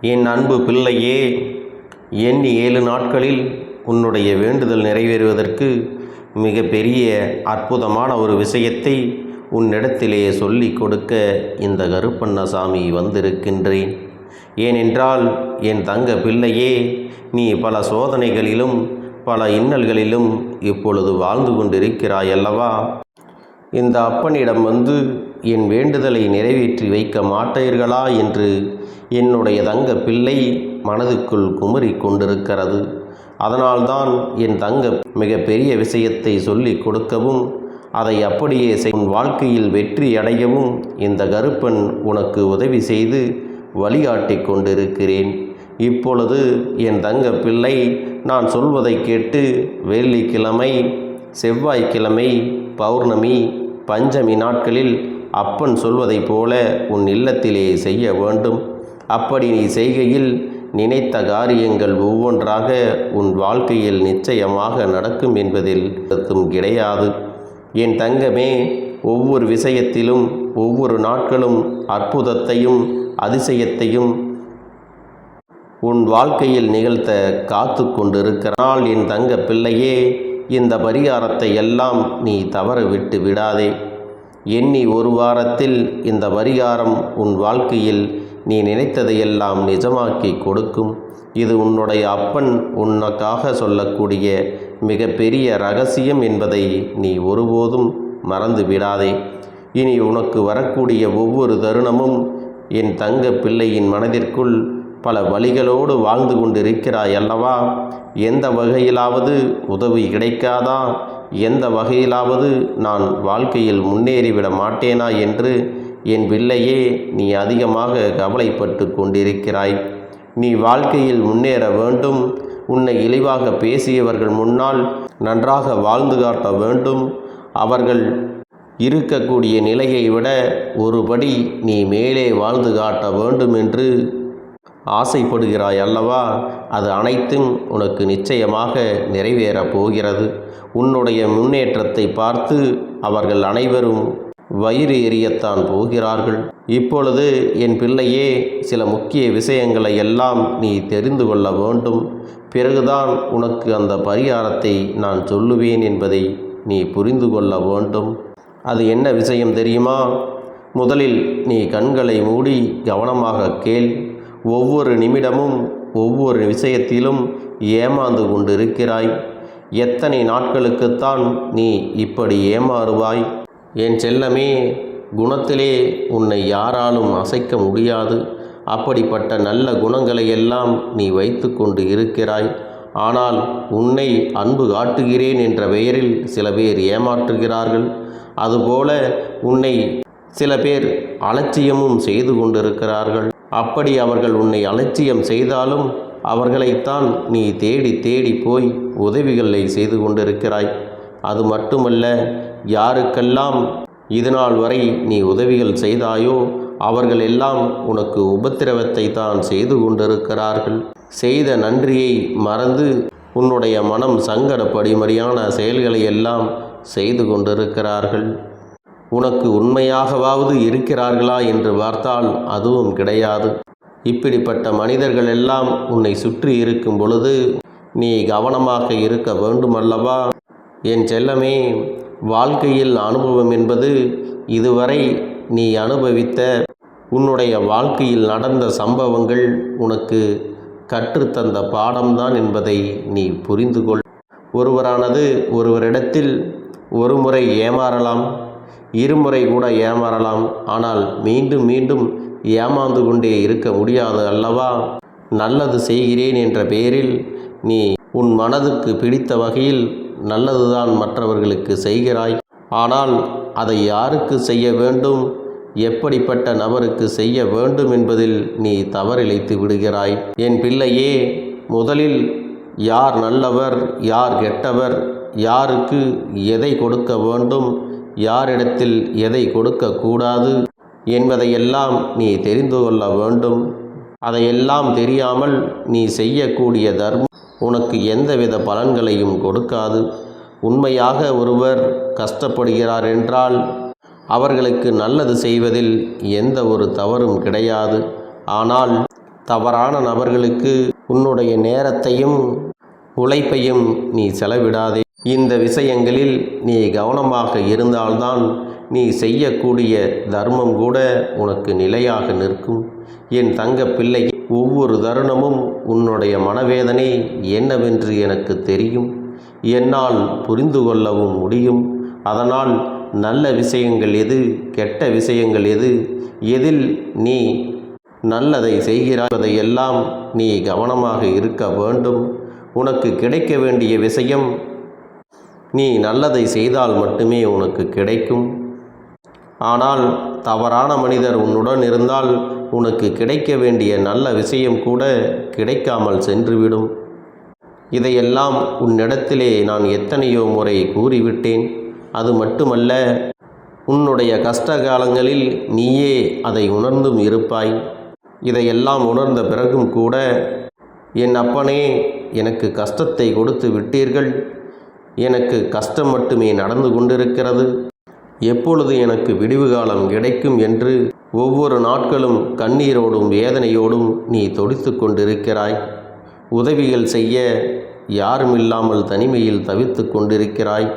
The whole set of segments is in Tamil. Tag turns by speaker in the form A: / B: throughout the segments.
A: என் அன்பு பிள்ளையே எண்ணி ஏழு நாட்களில் உன்னுடைய வேண்டுதல் நிறைவேறுவதற்கு மிக பெரிய அற்புதமான ஒரு விஷயத்தை உன்னிடத்திலே சொல்லிக் கொடுக்க இந்த கருப்பண்ணசாமி வந்திருக்கின்றேன். ஏனென்றால் என் தங்க பிள்ளையே நீ பல சோதனைகளிலும் பல இன்னல்களிலும் இப்பொழுது வாழ்ந்து கொண்டிருக்கிறாய் அல்லவா இந்த அப்பனிடம் வந்து என் வேண்டுதலை நிறைவேற்றி வைக்க மாட்டீர்களா? என்று என்னுடைய தங்க பிள்ளை மனதுக்குள் குமரி கொண்டிருக்கிறது. அதனால்தான் என் தங்க மிக பெரிய விஷயத்தை சொல்லிக் கொடுக்கவும் அதை அப்படியே செய் உன் வாழ்க்கையில் வெற்றி அடையவும் இந்த கருப்பன் உனக்கு உதவி செய்து வழிகாட்டி கொண்டிருக்கிறேன். இப்பொழுது என் தங்க பிள்ளை நான் சொல்வதை கேட்டு வெள்ளிக்கிழமை செவ்வாய்க்கிழமை பௌர்ணமி பஞ்சமி நாட்களில் அப்பன் சொல்வதைப் போல உன் இல்லத்திலே செய்ய வேண்டும். அப்படி நீ செய்கையில் நினைத்த காரியங்கள் ஒவ்வொன்றாக உன் வாழ்க்கையில் நிச்சயமாக நடக்கும் என்பதில் எதுவும் கிடையாது. என் தங்கமே ஒவ்வொரு விஷயத்திலும் ஒவ்வொரு நாட்களும் அற்புதத்தையும் அதிசயத்தையும் உன் வாழ்க்கையில் நிகழ்த்த காத்து கொண்டிருக்கிறாள் என் தங்க பிள்ளையே இந்த பரிகாரத்தை எல்லாம் நீ தவற விட்டு விடாதே. எண்ணி ஒரு வாரத்தில் இந்த பரிகாரம் உன் வாழ்க்கையில் நீ நினைத்ததையெல்லாம் நிஜமாக்கி கொடுக்கும். இது உன்னுடைய அப்பன் உனக்காக சொல்லக்கூடிய மிகப்பெரிய ரகசியம் என்பதை நீ ஒருபோதும் மறந்து விடாதே. இனி உனக்கு வரக்கூடிய ஒவ்வொரு தருணமும் என் தங்க பிள்ளையின் மனதிற்குள் பல வழிகளோடு வாழ்ந்து கொண்டிருக்கிறாய் அல்லவா? எந்த வகையிலாவது உதவி கிடைக்காதா? எந்த வகையிலாவது நான் வாழ்க்கையில் முன்னேறிவிட மாட்டேனா என்று என் பிள்ளையே நீ அதிகமாக கவலைப்பட்டு கொண்டிருக்கிறாய். நீ வாழ்க்கையில் முன்னேற வேண்டும். உன்னை இழிவாக பேசியவர்கள் முன்னால் நன்றாக வாழ்ந்து காட்ட வேண்டும். அவர்கள் இருக்கக்கூடிய நிலையை விட ஒருபடி நீ மேலே வாழ்ந்து காட்ட வேண்டும் என்று ஆசைப்படுகிறாய் அல்லவா? அது அனைத்தும் உனக்கு நிச்சயமாக நிறைவேறப் போகிறது. உன்னுடைய முன்னேற்றத்தை பார்த்து அவர்கள் அனைவரும் வயிறு எறியத்தான் போகிறார்கள். இப்பொழுது என் பிள்ளையே சில முக்கிய விஷயங்களை எல்லாம் நீ தெரிந்து கொள்ள வேண்டும். பிறகுதான் உனக்கு அந்த பரிகாரத்தை நான் சொல்லுவேன் என்பதை நீ புரிந்து கொள்ள வேண்டும். அது என்ன விஷயம் தெரியுமா? முதலில் நீ கண்களை மூடி கவனமாக கேள். ஒவ்வொரு நிமிடமும் ஒவ்வொரு விஷயத்திலும் ஏமாந்து கொண்டிருக்கிறாய். எத்தனை நாட்களுக்குத்தான் நீ இப்படி ஏமாறுவாய்? என் செல்லமே குணத்திலே உன்னை யாராலும் அசைக்க முடியாது. அப்படிப்பட்ட நல்ல குணங்களை எல்லாம் நீ வைத்து கொண்டு இருக்கிறாய். ஆனால் உன்னை அன்பு காட்டுகிறேன் என்ற பெயரில் சில பேர் ஏமாற்றுகிறார்கள். அதுபோல உன்னை சில பேர் அலட்சியமும் செய்து கொண்டிருக்கிறார்கள். அப்படி அவர்கள் உன்னை அலட்சியம் செய்தாலும் அவர்களைத்தான் நீ தேடி தேடி போய் உதவிகளை செய்து கொண்டிருக்கிறாய். அது மட்டுமல்ல யாருக்கெல்லாம் இதுநாள் வரை நீ உதவிகள் செய்தாயோ அவர்கள் எல்லாம் உனக்கு உபத்திரவத்தை தான் செய்து கொண்டிருக்கிறார்கள். செய்த நன்றியை மறந்து உன்னுடைய மனம் சங்கடப்படிமறியான செயல்களை எல்லாம் செய்து கொண்டிருக்கிறார்கள். உனக்கு உண்மையாகவாவது இருக்கிறார்களா என்று பார்த்தால் அதுவும் கிடையாது. இப்படிப்பட்ட மனிதர்கள் எல்லாம் உன்னை சுற்றி இருக்கும் பொழுது நீ கவனமாக இருக்க வேண்டுமல்லவா? என் செல்லமே வாழ்க்கையில் அனுபவம் என்பது இதுவரை நீ அனுபவித்த உன்னுடைய வாழ்க்கையில் நடந்த சம்பவங்கள் உனக்கு கற்றுத்தந்த பாடம்தான் என்பதை நீ புரிந்து கொள் ஒருவரானது ஒருவரிடத்தில் ஒரு முறை ஏமாறலாம். இருமுறை கூட ஏமாறலாம். ஆனால் மீண்டும் மீண்டும் ஏமாந்து கொண்டே இருக்க முடியாது அல்லவா? நல்லது செய்கிறேன் என்ற பெயரில் நீ உன் மனதுக்கு பிடித்த வகையில் நல்லதுதான் மற்றவர்களுக்கு செய்கிறாய். ஆனால் அதை யாருக்கு செய்ய வேண்டும்? எப்படிப்பட்ட நபருக்கு செய்ய வேண்டும் என்பதில் நீ தவறிழைத்து விடுகிறாய். என் பிள்ளையே முதலில் யார் நல்லவர் யார் கெட்டவர் யாருக்கு எதை கொடுக்க வேண்டும்? யாரிடத்தில் எதை கொடுக்கக்கூடாது என்பதையெல்லாம் நீ தெரிந்து கொள்ள வேண்டும். அதையெல்லாம் தெரியாமல் நீ செய்யக்கூடிய தர்மம் உனக்கு எந்தவித பலன்களையும் கொடுக்காது. உண்மையாக ஒருவர் கஷ்டப்படுகிறார் என்றால் அவர்களுக்கு நல்லது செய்வதில் எந்த ஒரு தவறும் கிடையாது. ஆனால் தவறான நபர்களுக்கு உன்னுடைய நேரத்தையும் உழைப்பையும் நீ செலவிடாதே. இந்த விஷயங்களில் நீ கவனமாக இருந்தால்தான் நீ செய்யக்கூடிய தர்மம் கூட உனக்கு நிலையாக நிற்கும். என் தங்க பிள்ளை ஒவ்வொரு தருணமும் உன்னுடைய மனவேதனை என்னவென்று எனக்கு தெரியும். என்னால் புரிந்து கொள்ளவும் முடியும். அதனால் நல்ல விஷயங்கள் எது கெட்ட விஷயங்கள் எது எதில் நீ நல்லதை செய்கிறாய் எல்லாம் நீ கவனமாக இருக்க வேண்டும். உனக்கு கிடைக்க வேண்டிய விஷயம் நீ நல்லதை செய்தால் மட்டுமே உனக்கு கிடைக்கும். ஆனால் தவறான மனிதர் உன்னுடன் இருந்தால் உனக்கு கிடைக்க வேண்டிய நல்ல விஷயம் கூட கிடைக்காமல் சென்றுவிடும். இதையெல்லாம் உன்னிடத்திலே நான் எத்தனையோ முறை கூறிவிட்டேன். அது மட்டுமல்ல உன்னுடைய கஷ்ட காலங்களில் நீயே அதை உணர்ந்தும் இருப்பாய். இதையெல்லாம் உணர்ந்த பிறகும் கூட என் அப்பனே எனக்கு கஷ்டத்தை கொடுத்து விட்டீர்கள். எனக்கு கஷ்டம் மட்டுமே நடந்து கொண்டிருக்கிறது. எப்பொழுது எனக்கு விடிவு காலம் கிடைக்கும் என்று ஒவ்வொரு நாட்களும் கண்ணீரோடும் வேதனையோடும் நீ தொடித்து கொண்டிருக்கிறாய். உதவிகள் செய்ய யாருமில்லாமல் தனிமையில் தவித்து கொண்டிருக்கிறாய்.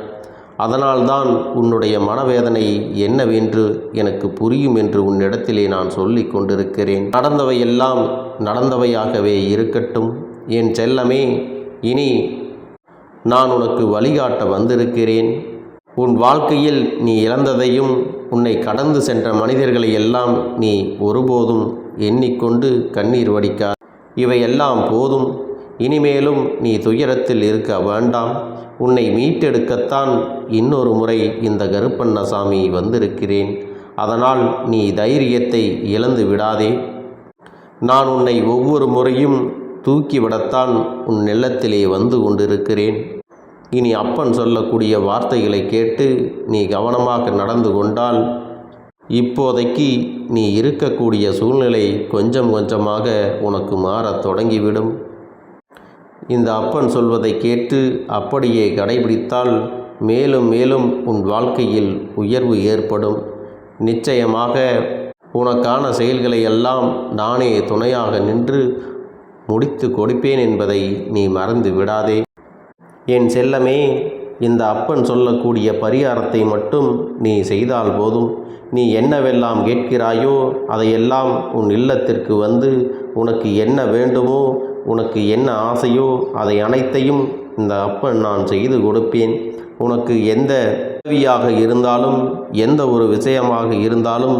A: அதனால்தான் உன்னுடைய மனவேதனை என்னவென்று எனக்கு புரியும் என்று உன்னிடத்திலே நான் சொல்லி கொண்டிருக்கிறேன். நடந்தவையெல்லாம் நடந்தவையாகவே இருக்கட்டும். என் செல்லமே இனி நான் உனக்கு வழிகாட்ட வந்திருக்கிறேன். உன் வாழ்க்கையில் நீ இழந்ததையும் உன்னை கடந்து சென்ற மனிதர்களை எல்லாம் நீ ஒருபோதும் எண்ணிக்கொண்டு கண்ணீர் வடிக்கா இவையெல்லாம் போதும். இனிமேலும் நீ துயரத்தில் இருக்க வேண்டாம். உன்னை மீட்டெடுக்கத்தான் இன்னொரு முறை இந்த கருப்பண்ணசாமி வந்திருக்கிறேன். அதனால் நீ தைரியத்தை இழந்து விடாதே. நான் உன்னை ஒவ்வொரு முறையும் தூக்கிவிடத்தான் உன் நெல்லத்திலே வந்து கொண்டிருக்கிறேன். இனி அப்பன் சொல்லக்கூடிய வார்த்தைகளை கேட்டு நீ கவனமாக நடந்து கொண்டால் இப்போதைக்கு நீ இருக்கக்கூடிய சூழ்நிலை கொஞ்சம் கொஞ்சமாக உனக்கு மாறத் தொடங்கிவிடும். இந்த அப்பன் சொல்வதை கேட்டு அப்படியே கடைபிடித்தால் மேலும் மேலும் உன் வாழ்க்கையில் உயர்வு ஏற்படும். நிச்சயமாக உனக்கான செயல்களை எல்லாம் நானே துணையாக நின்று முடித்து கொடுப்பேன் என்பதை நீ மறந்து விடாதே. என் செல்லமே இந்த அப்பன் சொல்லக்கூடிய பரிகாரத்தை மட்டும் நீ செய்தால் போதும். நீ என்னவெல்லாம் கேட்கிறாயோ அதையெல்லாம் உன் இல்லத்திற்கு வந்து உனக்கு என்ன வேண்டுமோ உனக்கு என்ன ஆசையோ அதை அனைத்தையும் இந்த அப்பன் நான் செய்து கொடுப்பேன். உனக்கு எந்த உதவியாக இருந்தாலும் எந்த ஒரு விஷயமாக இருந்தாலும்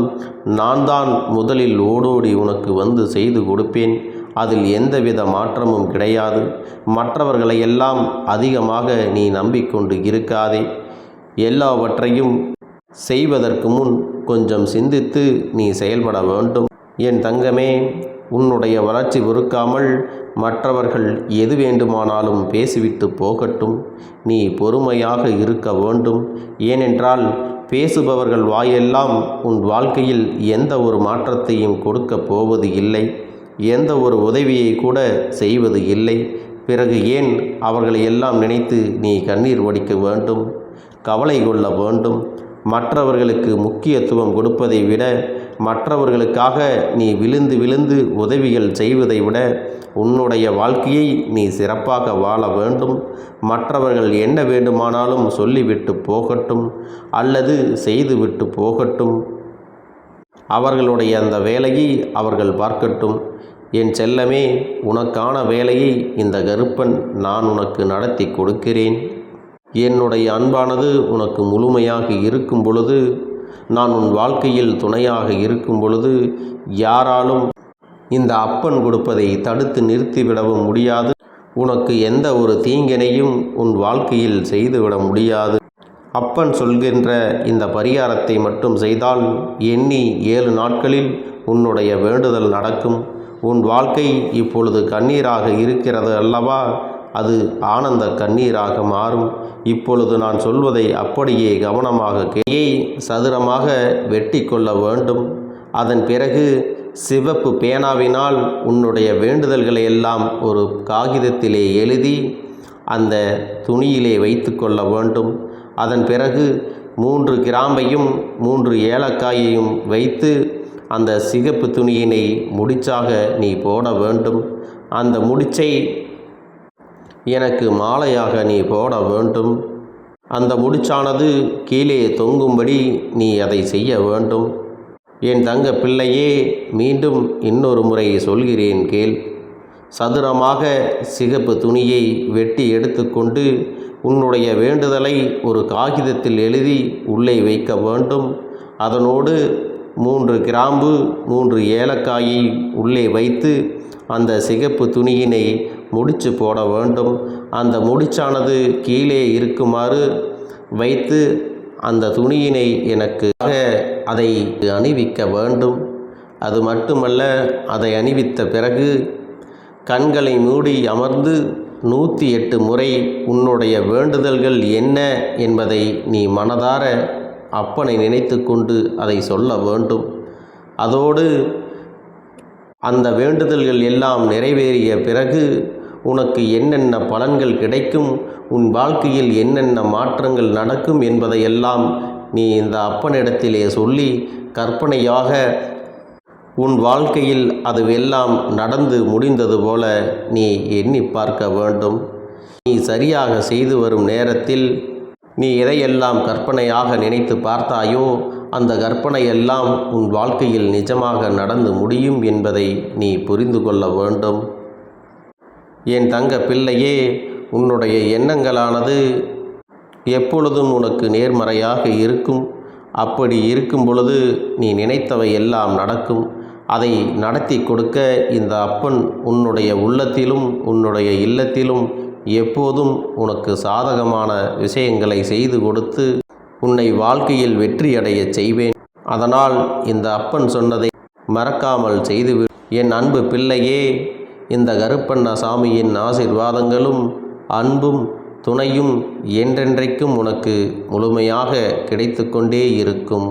A: நான் தான் முதலில் ஓடோடி உனக்கு வந்து செய்து கொடுப்பேன். அதில் எந்தவித மாற்றமும் கிடையாது. மற்றவர்களை எல்லாம் அதிகமாக நீ நம்பிக்கொண்டு இருக்காதே. எல்லாவற்றையும் செய்வதற்கு முன் கொஞ்சம் சிந்தித்து நீ செயல்பட வேண்டும். என் தங்கமே உன்னுடைய வளர்ச்சி பொறுக்காமல் மற்றவர்கள் எது வேண்டுமானாலும் பேசிவிட்டு போகட்டும். நீ பொறுமையாக இருக்க வேண்டும். ஏனென்றால் பேசுபவர்கள் வாயெல்லாம் உன் வாழ்க்கையில் எந்த ஒரு மாற்றத்தையும் கொடுக்கப் போவது இல்லை. எந்த ஒரு உதவியை கூட செய்வது இல்லை. பிறகு ஏன் அவர்களை எல்லாம் நினைத்து நீ கண்ணீர் வடிக்க வேண்டும்? கவலை கொள்ள வேண்டும். மற்றவர்களுக்கு முக்கியத்துவம் கொடுப்பதை விட மற்றவர்களுக்காக நீ விழுந்து விழுந்து உதவிகள் செய்வதை விட உன்னுடைய வாழ்க்கையை நீ சிறப்பாக வாழ வேண்டும். மற்றவர்கள் என்ன வேண்டுமானாலும் சொல்லிவிட்டு போகட்டும் அல்லது செய்துவிட்டு போகட்டும். அவர்களுடைய அந்த வேலையை அவர்கள் பார்க்கட்டும். என் செல்லமே உனக்கான வேலையை இந்த கருப்பன் நான் உனக்கு நடத்தி கொடுக்கிறேன். என்னுடைய அன்பானது உனக்கு முழுமையாக இருக்கும் பொழுது நான் உன் வாழ்க்கையில் துணையாக இருக்கும் பொழுது யாராலும் இந்த அப்பன் கொடுப்பதை தடுத்து நிறுத்திவிடவும் முடியாது. உனக்கு எந்த ஒரு தீங்கினையும் உன் வாழ்க்கையில் செய்துவிட முடியாது. அப்பன் சொல்கின்ற இந்த பரிகாரத்தை மட்டும் செய்தால் எண்ணி ஏழு நாட்களில் உன்னுடைய வேண்டுதல் நடக்கும். உன் வாழ்க்கை இப்பொழுது கண்ணீராக இருக்கிறது அல்லவா? அது ஆனந்த கண்ணீராக மாறும். இப்பொழுது நான் சொல்வதை அப்படியே கவனமாக கையை சதுரமாக வெட்டி கொள்ள வேண்டும். அதன் பிறகு சிவப்பு பேனாவினால் உன்னுடைய வேண்டுதல்களை எல்லாம் ஒரு காகிதத்திலே எழுதி அந்த துணியிலே வைத்து கொள்ள வேண்டும். அதன் பிறகு மூன்று கிராம்பையும் மூன்று ஏலக்காயையும் வைத்து அந்த சிகப்பு துணியினை முடிச்சாக நீ போட வேண்டும். அந்த முடிச்சை எனக்கு மாலையாக நீ போட வேண்டும். அந்த முடிச்சானது கீழே தொங்கும்படி நீ அதை செய்ய வேண்டும். என் தங்க பிள்ளையே மீண்டும் இன்னொரு முறை சொல்கிறேன் கேள். சதுரமாக சிகப்பு துணியை வெட்டி எடுத்துக்கொண்டு உன்னுடைய வேண்டுதலை ஒரு காகிதத்தில் எழுதி உள்ளே வைக்க வேண்டும். அதனோடு மூன்று கிராம்பு மூன்று ஏலக்காயை உள்ளே வைத்து அந்த சிகப்பு துணியினை முடிச்சு போட வேண்டும். அந்த முடிச்சானது கீழே இருக்குமாறு வைத்து அந்த துணியினை எனக்கு அதை அணிவிக்க வேண்டும். அது மட்டுமல்ல அதை அணிவித்த பிறகு கண்களை மூடி அமர்ந்து நூற்றி எட்டு முறை உன்னுடைய வேண்டுதல்கள் என்ன என்பதை நீ மனதார அப்பனை நினைத்து கொண்டு அதை சொல்ல வேண்டும். அதோடு அந்த வேண்டுதல்கள் எல்லாம் நிறைவேறிய பிறகு உனக்கு என்னென்ன பலன்கள் கிடைக்கும் உன் வாழ்க்கையில் என்னென்ன மாற்றங்கள் நடக்கும் என்பதையெல்லாம் நீ இந்த அப்பனிடத்திலே சொல்லி கற்பனையாக உன் வாழ்க்கையில் அதுவெல்லாம் நடந்து முடிந்தது போல நீ எண்ணி பார்க்க வேண்டும். நீ சரியாக செய்து வரும் நேரத்தில் நீ எதையெல்லாம் கற்பனையாக நினைத்து பார்த்தாயோ அந்த கற்பனையெல்லாம் உன் வாழ்க்கையில் நிஜமாக நடந்து முடியும் என்பதை நீ புரிந்து கொள்ள வேண்டும். என் தங்க பிள்ளையே உன்னுடைய எண்ணங்களானது எப்பொழுதும் உனக்கு நேர்மறையாக இருக்கும். அப்படி இருக்கும் பொழுது நீ நினைத்தவை எல்லாம் நடக்கும். அதை நடத்தி கொடுக்க இந்த அப்பன் உன்னுடைய உள்ளத்திலும் உன்னுடைய இல்லத்திலும் எப்போதும் உனக்கு சாதகமான விஷயங்களை செய்து கொடுத்து உன்னை வாழ்க்கையில் வெற்றியடையச் செய்வேன். அதனால் இந்த அப்பன் சொன்னதை மறக்காமல் செய்துவிடு. என் அன்பு பிள்ளையே இந்த கருப்பண்ண சாமியின் ஆசிர்வாதங்களும் அன்பும் துணையும் என்றென்றைக்கும் உனக்கு முழுமையாக கிடைத்து கொண்டே இருக்கும்.